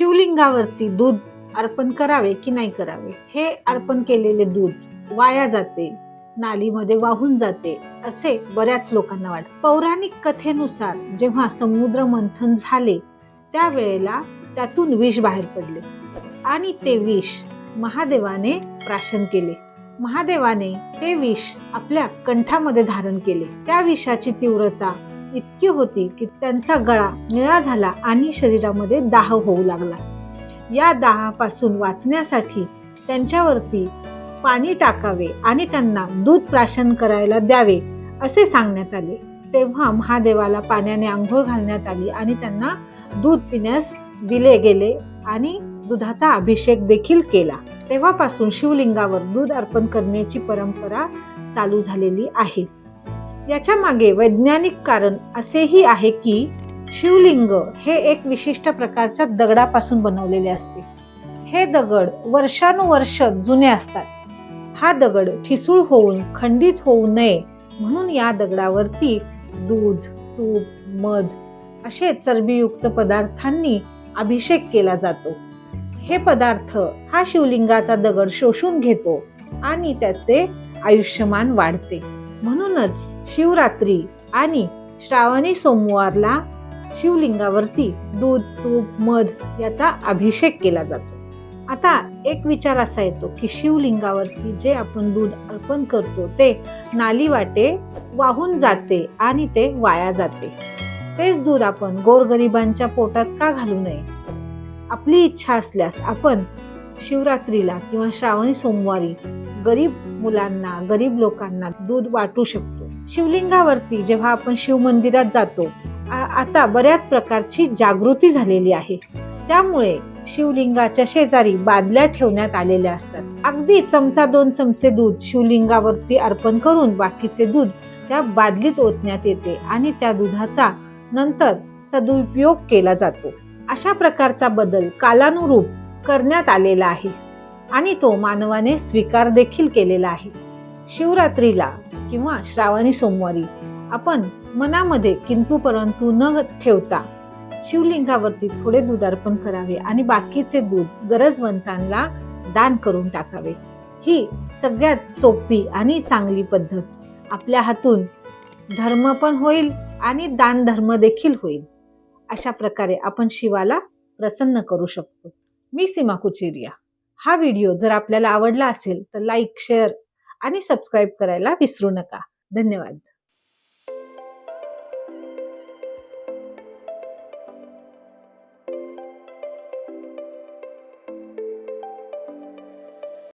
शिवलिंगावरती दूध अर्पण करावे की नाही करावे? हे अर्पण केलेले दूध वाया जाते नालीमध्ये वाहून जाते असे बऱ्याच लोकांना वाटत. पौराणिक कथेनुसार जेव्हा समुद्र मंथन झाले त्यावेळेला त्यातून विष बाहेर पडले आणि ते विष महादेवाने प्राशन केले. महादेवाने ते विष आपल्या कंठामध्ये धारण केले. त्या विषाची तीव्रता इतकी होती की त्यांचा गळा निळा झाला आणि शरीरामध्ये दाह होऊ लागला. या दाहापासून वाचण्यासाठी त्यांच्यावरती पाणी टाकावे आणि त्यांना दूध प्राशन करायला द्यावे असे सांगण्यात आले. तेव्हा महादेवाला पाण्याने आंघोळ घालण्यात आली आणि त्यांना दूध पिण्यास दिले गेले आणि दुधाचा अभिषेक देखील केला. तेव्हापासून शिवलिंगावर दूध अर्पण करण्याची परंपरा चालू झालेली आहे. याच्या मागे वैज्ञानिक कारण असेही आहे की शिवलिंग हे एक विशिष्ट प्रकारच्या दगडापासून बनवलेले असते. हे दगड वर्षानुवर्ष जुने असतात. हा दगड ठिसूळ होऊन खंडित होऊ नये म्हणून या दगडावरती दूध तूप मध असे चरबीयुक्त पदार्थांनी अभिषेक केला जातो. हे पदार्थ हा शिवलिंगाचा दगड शोषून घेतो आणि त्याचे आयुष्यमान वाढते. म्हणूनच शिवरात्री आणि श्रावणी सोमवारला शिवलिंगावरती दूध तूप मध याचा अभिषेक केला जातो. आता एक विचार असा येतो की शिवलिंगावरती जे आपण दूध अर्पण करतो ते नाली वाटे वाहून जाते आणि ते वाया जाते. तेच दूध आपण गोरगरिबांच्या पोटात का घालू नये? आपली इच्छा असल्यास आपण शिवरात्रीला किंवा श्रावणी सोमवारी गरीब मुलांना गरीब लोकांना दूध वाटू शकतो. शिवलिंगावरती जेव्हा आपण शिव मंदिरात जातो आ- आता बऱ्याच प्रकारची जागृती झालेली आहे. त्यामुळे शिवलिंगाच्या शेजारी बादल्या ठेवण्यात आलेल्या असतात. अगदी चमचा दोन चमचे दूध शिवलिंगावरती अर्पण करून बाकीचे दूध त्या बादलीत ओतण्यात येते आणि त्या दुधाचा नंतर सदुपयोग केला जातो. अशा प्रकारचा बदल कालानुरूप करण्यात आलेला आहे आणि तो मानवाने स्वीकार देखील केलेला आहे. शिवरात्रीला किंवा श्रावणी सोमवारी आपण मनामध्ये किंतु परंतु न ठेवता शिवलिंगावरती थोडे दूध अर्पण करावे आणि बाकीचे दूध गरजवंतांना दान करून टाकावे. ही सगळ्यात सोपी आणि चांगली पद्धत. आपल्या हातून धर्म पण होईल आणि दान धर्म देखील होईल. अशा प्रकारे आपण शिवाला प्रसन्न करू शकतो. मी सीमा कुचेरिया. हा व्हिडिओ जर आपल्याला आवडला असेल तर लाईक शेअर आणि सबस्क्राईब करायला विसरू नका. धन्यवाद.